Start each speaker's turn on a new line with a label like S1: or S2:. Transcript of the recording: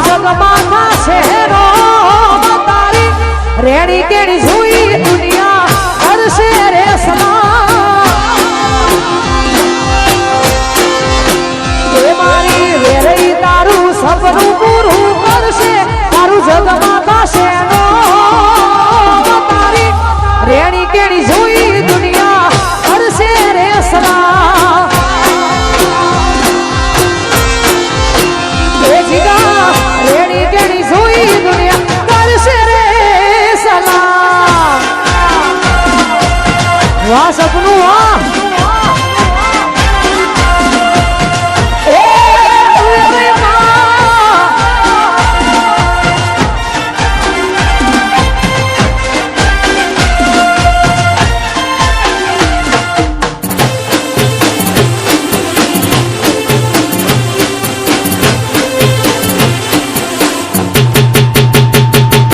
S1: રેણી શહેરો કેડી જોઈ દુનિયા કરશે સમા મારી વેરઈ કેડી જોઈ 小公着我